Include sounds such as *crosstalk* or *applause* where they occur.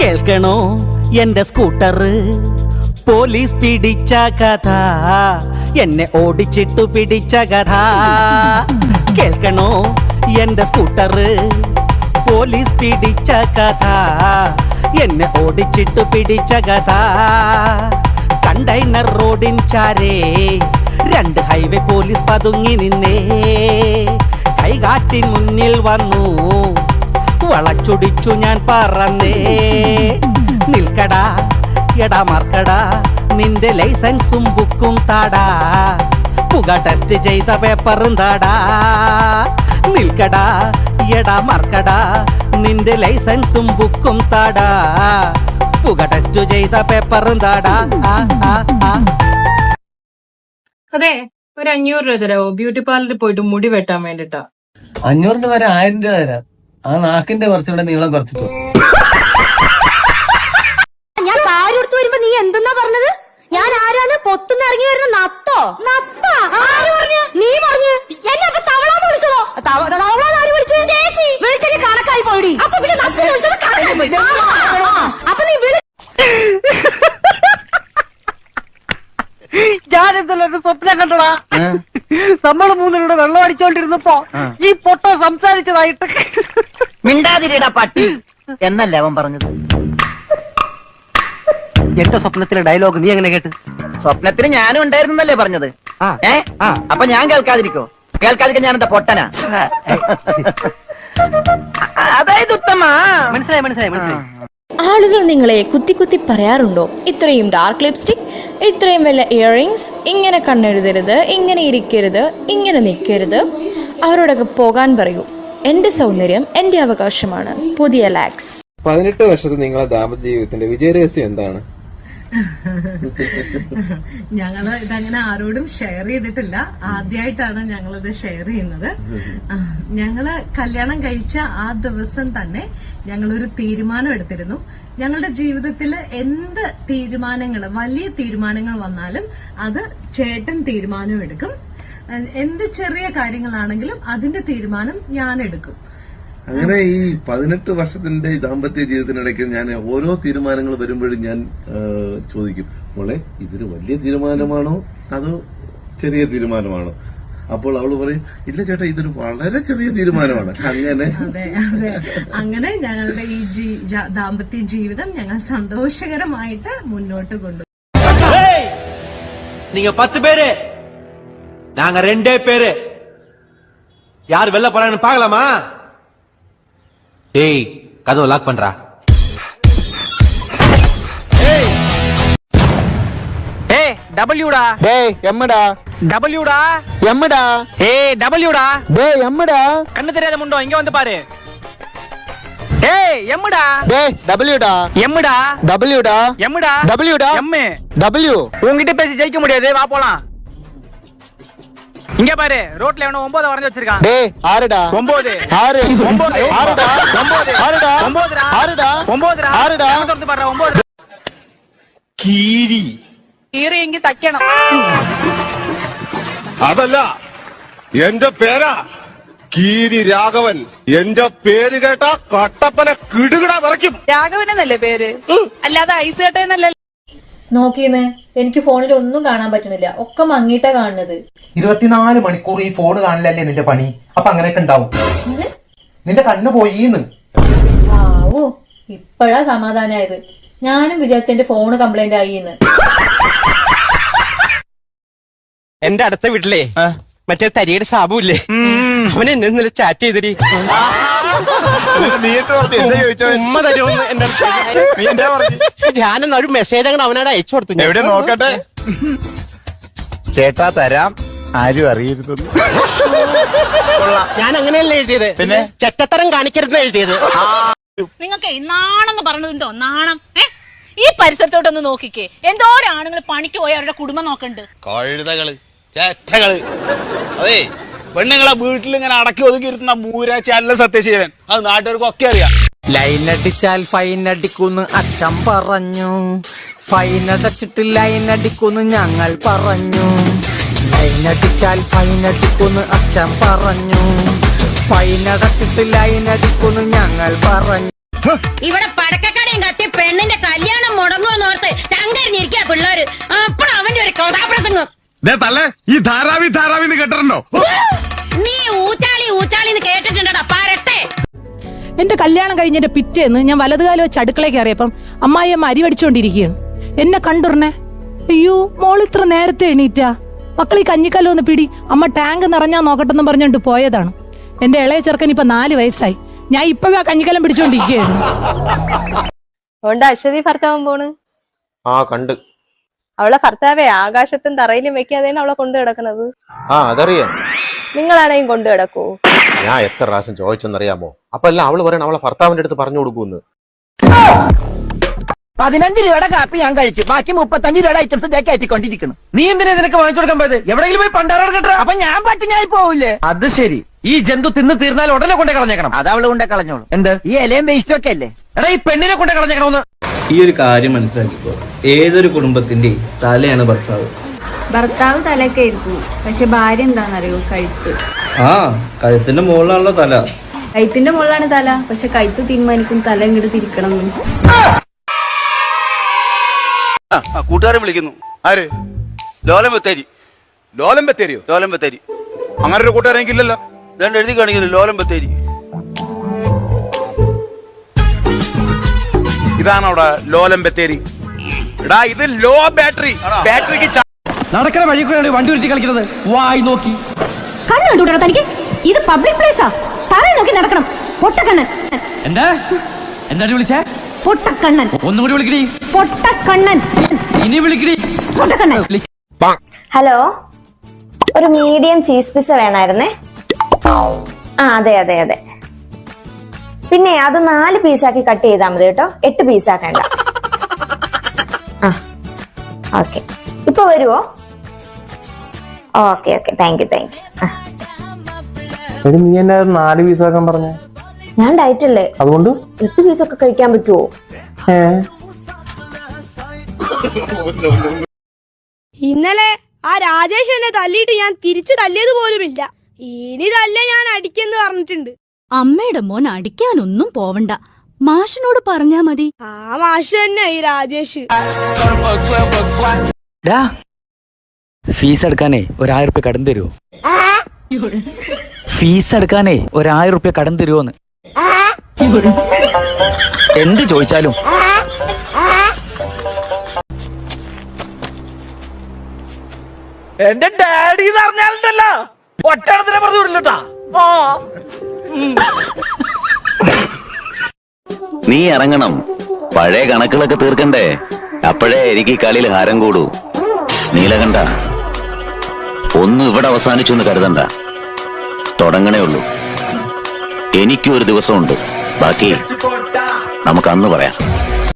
കേൾക്കണോ എന്റെ scooter? Police പിടിച്ച കഥ എന്നെ ഓടിച്ചിട്ടു പിടിച്ച കഥ. കേൾക്കണോ എന്റെ സ്കൂട്ടർ? പോലീസ് പിടിച്ച കഥ എന്നെ ഓടിച്ചിട്ടു പിടിച്ച കഥ. കണ്ടെയ്നർ റോഡിൻ ചാരേ രണ്ട് ഹൈവേ പോലീസ് പതുങ്ങി നിന്നേ. കൈകാട്ടി മുന്നിൽ വന്നു വളച്ചൊടിച്ചു ഞാൻ പറന്നേ. നിൽക്കടാ എടാ മറക്കടാ നിന്റെ ലൈസൻസും ബുക്കും താടാ. പുക ടെസ്റ്റ് ചെയ്ത പേപ്പറും താടാ. നിൽക്കടാ എടാ മറക്കടാ നിന്റെ ലൈസൻസും ബുക്കും താടാ. പുക ടെസ്റ്റ് ചെയ്ത പേപ്പറും താടാ. അതെ ഒരു അഞ്ഞൂറ് രൂപ തരാമോ ബ്യൂട്ടി പാർലറിൽ പോയിട്ട് മുടി വെട്ടാൻ വേണ്ടിട്ടാ. അഞ്ഞൂറിന് വരെ ആയിരം രൂപ തരാം. ആ നാക്കിന്റെ കുറച്ചുകൂടെ നീളം കുറച്ചിട്ടു. ഞാൻ സാരി എടുത്തു വരുമ്പോ നീ എന്തെന്നാ പറഞ്ഞത്? ഞാൻ ആരാന്ന് പൊത്തുന്ന് ഇറങ്ങി വരുന്ന നത്തോ? നത്തോ? ആര് പറഞ്ഞു? നീ പറഞ്ഞു. എന്നെ അപ്പൊ തവളാന്ന് വിളിച്ചതോ? തവ- തവളാന്ന് ആര് വിളിച്ചു ചേച്ചി. വിളിച്ചെങ്കിൽ കണക്കായി പോയി അപ്പൊ പിന്നെ നത്ത വിളിച്ചത് കണക്കായി പോയി. ആ, ആ, അപ്പൊ നീ വിളി ഞാനെന്തല്ലോ ഒരു സ്വപ്നം കണ്ടടാ? നമ്മൾ മൂന്നിലൂടെ വെള്ളം അടിച്ചോണ്ടിരുന്നപ്പോ ഈ പൊട്ട സംസാരിച്ചതായിട്ട് മിണ്ടാതിരിടാ പട്ടി. എന്നല്ലേ അവൻ പറഞ്ഞത്? എന്റെ സ്വപ്നത്തിലെ ഡയലോഗ് നീ എങ്ങനെ കേട്ട്? സ്വപ്നത്തിന് ഞാനും ഉണ്ടായിരുന്നല്ലേ പറഞ്ഞത്? ഏ? അപ്പൊ ഞാൻ കേൾക്കാതിരിക്കോ? കേൾക്കാതിരിക്കാൻ ഞാൻ എന്താ പൊട്ടനാ അതായത് ഉത്തമ. മനസ്സിലായി മനസ്സിലായി മനസ്സിലായി. ആളുകൾ നിങ്ങളെ കുത്തി കുത്തി പറയാറുണ്ടോ? ഇത്രയും ഡാർക്ക് ലിപ്സ്റ്റിക് ഇത്രയും വല്ല ഇയറിങ്സ് ഇങ്ങനെ കണ്ണെഴുതരുത് ഇങ്ങനെ ഇരിക്കരുത് ഇങ്ങനെ നിൽക്കരുത്. അവരോടൊക്കെ പോകാൻ പറയൂ. എന്റെ സൗന്ദര്യം എന്റെ അവകാശമാണ്. പുതിയ ലാക്സ് പതിനെട്ട് വർഷത്തെ നിങ്ങളെ ദാമ്പത്യ ജീവിതത്തിന്റെ വിജയരഹസ്യം എന്താണ്? *laughs* ഞങ്ങൾ ഇതങ്ങനെ ആരോടും ഷെയർ ചെയ്തിട്ടില്ല. ആദ്യമായിട്ടാണ് ഞങ്ങളിത് ഷെയർ ചെയ്യുന്നത്. ഞങ്ങൾ കല്യാണം കഴിച്ച ആ ദിവസം തന്നെ ഞങ്ങളൊരു തീരുമാനം എടുത്തിരുന്നു. ഞങ്ങളുടെ ജീവിതത്തിൽ എന്ത് തീരുമാനങ്ങൾ വലിയ തീരുമാനങ്ങൾ വന്നാലും അത് ചേട്ടൻ തീരുമാനം എടുക്കും. എന്ത് ചെറിയ കാര്യങ്ങളാണെങ്കിലും അതിന്റെ തീരുമാനം ഞാൻ എടുക്കും. അങ്ങനെ ഈ പതിനെട്ട് വർഷത്തിന്റെ ഈ ദാമ്പത്യ ജീവിതത്തിനിടയ്ക്ക് ഞാൻ ഓരോ തീരുമാനങ്ങൾ വരുമ്പോഴും ഞാൻ ആ, ചോദിക്കും മോളെ ഇതൊരു വലിയ തീരുമാനമാണോ അതോ ചെറിയ തീരുമാനമാണോ അപ്പോൾ അവള് പറയും ഇല്ല ചേട്ടാ ഇതൊരു വളരെ ചെറിയ തീരുമാനമാണ് അങ്ങനെ അതെ അതെ അങ്ങനെ ഞങ്ങളുടെ ഈ ജീ- ജ- ദാമ്പത്യ ജീവിതം ഞങ്ങൾ സന്തോഷകരമായിട്ട് മുന്നോട്ട് കൊണ്ടു நீங்க பத்து பேரு நாங்க ரெண்டே பேரு யார் வெளில போறான்னு பாக்கலாமா டேய் கதவை லாக் பண்றா. ஏய். டபிள்யூடா டேய் எம்டா டபிள்யூடா எம்டா ஏய் டபிள்யூடா டேய் எம்டா கண்ணு முண்டோ இங்க வந்து பாரு. ஏய் எம்டா டேய் டபிள்யூடா எம்டா டபிள்யூடா எம்டா டபிள்யூடா எம் டபிள்யூ உன்கிட்ட பேசி ஜெயிக்க முடியாது வா போலாம். இங்க பாரு ரோட்ல எவனோ ஒன்பது வரைஞ்சு வச்சிருக்கான் ഡേ ആരടാ ஒன்பது ആര് ஒன்பது ആരടാ ஒன்பது ആരടാ ஒன்பதுடா ആരടാ ஒன்பதுடா ആരടാ கண்ணை திறந்து பாருடா ஒன்பது കീറിയെങ്കിൽ തയ്ക്കണം അതല്ല എന്റെ പേരാ കീരി രാഘവൻ എന്റെ പേര് കേട്ട കട്ടപ്പന കിടുകിട വിറയ്ക്കും രാഘവനെന്നല്ലേ പേര് അല്ലാതെ ഐസ് കട്ടയെന്നല്ല നോക്കിയെന്ന്. എനിക്ക് ഫോണിൽ ഒന്നും കാണാൻ പറ്റുന്നില്ല. ഒക്കെ മങ്ങിയിട്ടാ കാണുന്നത്. ഇരുപത്തിനാല് മണിക്കൂർ ഈ ഫോൺ കാണില്ലല്ലേ നിന്റെ പണി? അപ്പൊ അങ്ങനെയൊക്കെ ഉണ്ടാവും. നിന്റെ കണ്ണ് പോയിന്ന്. ആവോ. ഇപ്പഴാ സമാധാനായത്. ഞാനും വിചാരിച്ച എന്റെ ഫോണ് കംപ്ലൈന്റ് ആയി എന്ന് എന്റെ അടുത്ത വീട്ടിലെ മറ്റേ തരിയുടെ സാബുല്ലേ? അവൻ എന്നെ ഇന്നലെ ചാറ്റ് ചെയ്തിരി ഉമ്മ തരുമെന്ന് എന്റെ അടുത്ത് ഞാനെന്നാ ഒരു മെസ്സേജ് അങ്ങനെ അവനോട് അയച്ചു കൊടുത്തു എവിടെ നോക്കട്ടെ? ചേട്ടാ തരാം. ആരും അറിയരുത് ഞാൻ അങ്ങനെയല്ല എഴുതിയത്. പിന്നെ? ചെറ്റത്തരം കാണിക്കരുതെന്ന് എഴുതിയത്. നിങ്ങൾക്ക് നാണെന്ന് പറഞ്ഞതുണ്ടോ നാണം. ഏ? ഈ പരിസരത്തോട്ടൊന്ന് നോക്കിക്കേ. എന്തോരം ആണുങ്ങൾ പണിക്ക് പോയി അവരുടെ കുടുംബം നോക്കണ്ട്. കഴുതകൾ ചേറ്റകൾ. അതെ പെണ്ണുങ്ങളെ വീട്ടിൽ ഇങ്ങനെ അടക്കി ഒതുക്കി ഇരുത്തുന്ന മൂരാച്ചല്ല സത്യശീലൻ. അത് നാട്ടുകാർക്കൊക്കെ അറിയാം. ലൈൻ അടിച്ചാൽ ഫൈൻ അടിക്കുന്നു അച്ഛൻ പറഞ്ഞു. ഫൈൻ അടച്ചിട്ട് ലൈൻ അടിക്കുന്നു ഞങ്ങൾ പറഞ്ഞു. ലൈൻ അടിച്ചാൽ ഫൈൻ അടിക്കുന്നു അച്ഛൻ പറഞ്ഞു. ഫൈൻ അടച്ചിട്ട് ലൈൻ അടിക്കുന്നു ഞങ്ങൾ പറഞ്ഞു. ഇവിടെ പടക്കക്കടയും കത്തി പെണ്ണിന്റെ കല്യാണം മുടങ്ങുമെന്നോർത്ത് ചങ്കരിഞ്ഞിരിക്കാ പിള്ളേര്. അപ്പോൾ അവന്റെ ഒരു കഥാപ്രസംഗം. ഈ ധാരാവി ധാരാവിന്ന് കേട്ടിട്ടുണ്ടോ? നീ ഊച്ചാളി ഊച്ചാളിന്ന് കേട്ടിട്ടുണ്ടടാ. പരട്ടെ എന്റെ കല്യാണം കഴിഞ്ഞിട്ട് പിറ്റേന്ന് ഞാൻ വലതുകാലം വെച്ച് അടുക്കളയിൽ കയറിയപ്പം അമ്മായി അമ്മ അരി വടിച്ചോണ്ടിരിക്കുകയാണ് എന്നെ കണ്ടുടനെ അയ്യോ മോൾ ഇത്ര നേരത്തെ എണീറ്റാ. മക്കൾ ഈ കഞ്ഞിക്കല്ലോ ഒന്ന് പിടി. അമ്മ ടാങ്ക് നിറഞ്ഞാ നോക്കട്ടെന്ന് പറഞ്ഞോണ്ട് പോയതാണ്. എന്റെ ഇളയ ചെറുക്കൻ ഇപ്പൊ നാല് വയസ്സായി. ഞാൻ ഇപ്പോഴും ആ കഞ്ഞിക്കലം പിടിച്ചോണ്ടിരിക്കുകയായിരുന്നു. അതുകൊണ്ട് അശ്വതി ഭർത്താവൻ പോണ്? ആ കണ്ട്. അവളെ ഭർത്താവെ ആകാശത്തും തറയിലും വെക്കാതെയാണ് അവളെ കൊണ്ടു കിടക്കണത് ആ അതറിയാം. നിങ്ങളാണെങ്കിലും കൊണ്ടു കിടക്കൂ. ഞാൻ എത്ര പ്രാവശ്യം ചോദിച്ചെന്നറിയാമോ? അപ്പൊ അല്ല അവൾ പറയണ അവളെ ഭർത്താവിന്റെ അടുത്ത് പറഞ്ഞു കൊടുക്കൂന്ന് പതിനഞ്ച് രൂപയുടെ കാപ്പി ഞാൻ കഴിച്ചു. ബാക്കി മുപ്പത്തഞ്ച് രൂപയുടെ ഐറ്റംസ് ഇതേ കയറ്റിക്കൊണ്ടിരിക്കുന്നു. നീ എന്തിനാ നിനക്ക് വാങ്ങിച്ചു കൊടുക്കാൻ പോയത്? എവിടെയെങ്കിലും പോയി പണ്ടാറ അപ്പൊ ഞാൻ പട്ടിണിയായി പോവില്ലേ? അത് ശരി. ഈ ജന്തു തിന്ന് തീർന്നാൽ ഉടനെ കൊണ്ടേ കളഞ്ഞേക്കണം. അത് അവൾ കൊണ്ടേ കളഞ്ഞോളൂ. എന്ത്? ഈ ഇലയും വേസ്റ്റും ഒക്കെ അല്ലേ? എടാ ഈ പെണ്ണിനെ കൊണ്ടേ കളഞ്ഞേക്കണമെന്ന്. ഈ ഒരു കാര്യം മനസ്സിലാക്കിക്കോ. ഏതൊരു കുടുംബത്തിന്റെ തലയാണ് ഭർത്താവ്? ഭർത്താവ് തലയൊക്കെ ആയിരിക്കും. പക്ഷെ ഭാര്യ എന്താണെന്നറിയോ? കഴുത്ത്. ആ കഴുത്തിന്റെ മുകളിലാണല്ലോ തല. കഴുത്തിന്റെ മുകളിലാണ് തല. പക്ഷെ കഴുത്ത് തീരുമാനിക്കും തല ഇങ്ങോട്ട് തിരിക്കണം കൂട്ടുകാരെ വിളിക്കുന്നു. ആര്? ലോലം ബത്തേരി. ലോലം ബത്തേരിയോ? ലോലം ബത്തേരി. അങ്ങനെ ഒരു കൂട്ടുകാരെങ്കിലല്ലോ ഇതുകൊണ്ട് ഇതാണ്ട് എഴുതി കാണിക്കുന്നു? ലോലം ബത്തേരി. ഇതാണ് അവിടെ ലോലം ബത്തേരി. എടാ ഇത് ലോ ബാറ്ററി. ബാറ്ററിക്ക് നടക്കുന്ന വഴി കൂടെ വണ്ടി ഉരുട്ടി കളിക്കുന്നത്. വായി നോക്കി. കണ്ണുണ്ടോ തനിക്ക്? ഇത് പബ്ലിക് പ്ലേസാ തറയെ നോക്കി നടക്കണം. പൊട്ടക്കണ്ണൻ. എന്താ? എന്താ വിളിച്ചേ? പൊട്ടക്കണ്ണൻ. ഒന്നുകൂടി വിളിക്കണി പൊട്ടക്കണ്ണൻ. ഇനി വിളിക്കണി പൊട്ടക്കണ്ണൻ. ഹലോ? ഒരു മീഡിയം ചീസ് പിസ വേണമായിരുന്നേ ആ അതെ അതെ അതെ. പിന്നെ അത് നാല് പീസാക്കി കട്ട് ചെയ്താൽ മതി കേട്ടോ. എട്ട് പീസാക്കണ്ട ആ ഓക്കെ ഇപ്പൊ വരുവോ? Okay okay thank you thank you എടി നീ എന്നെ നാല് പീസാക്കാൻ പറഞ്ഞു? ഞാൻ ഡയറ്റ് അല്ലേ? അതുകൊണ്ട്? എട്ട് പീസൊക്കെ കഴിക്കാൻ പറ്റുമോ ഇന്നലെ ആ രാജേഷ് എന്നെ തല്ലിയിട്ട് ഞാൻ തിരിച്ചു തല്ലിയത് പോലുമില്ല. ഇനി തല്ല ഞാൻ അടിക്കെന്ന് പറഞ്ഞിട്ടുണ്ട്. അമ്മയുടെ മോൻ അടിക്കാനൊന്നും പോവണ്ട. മാഷിനോട് പറഞ്ഞാ മതി. ആ മാഷ് തന്നെ ഈ രാജേഷ്. ഫീസ് എടുക്കാനേ ഒരായിരം റുപ്യ കടം തരുമോ ഫീസ് എടുക്കാനേ ഒരായിരം റുപ്യ കടം തരുമോന്ന് എന്ത് ചോദിച്ചാലും? എന്റെ ഡാഡി പറഞ്ഞാലുണ്ടല്ലോ. ഒറ്റടത്തിനെ പറഞ്ഞു വിടില്ലട്ടാ. നീ ഇറങ്ങണം. പഴയ കണക്കുകളൊക്കെ തീർക്കണ്ടേ? അപ്പോഴേ എനിക്ക് ഈ കളിയിൽ ഹാരം കൂടൂ. നീലകണ്ഠ ഒന്നും ഇവിടെ അവസാനിച്ചു എന്ന് കരുതണ്ട. തുടങ്ങണേ ഉള്ളൂ. എനിക്കും ഒരു ദിവസമുണ്ട്. ബാക്കി നമുക്ക് അന്ന് പറയാം.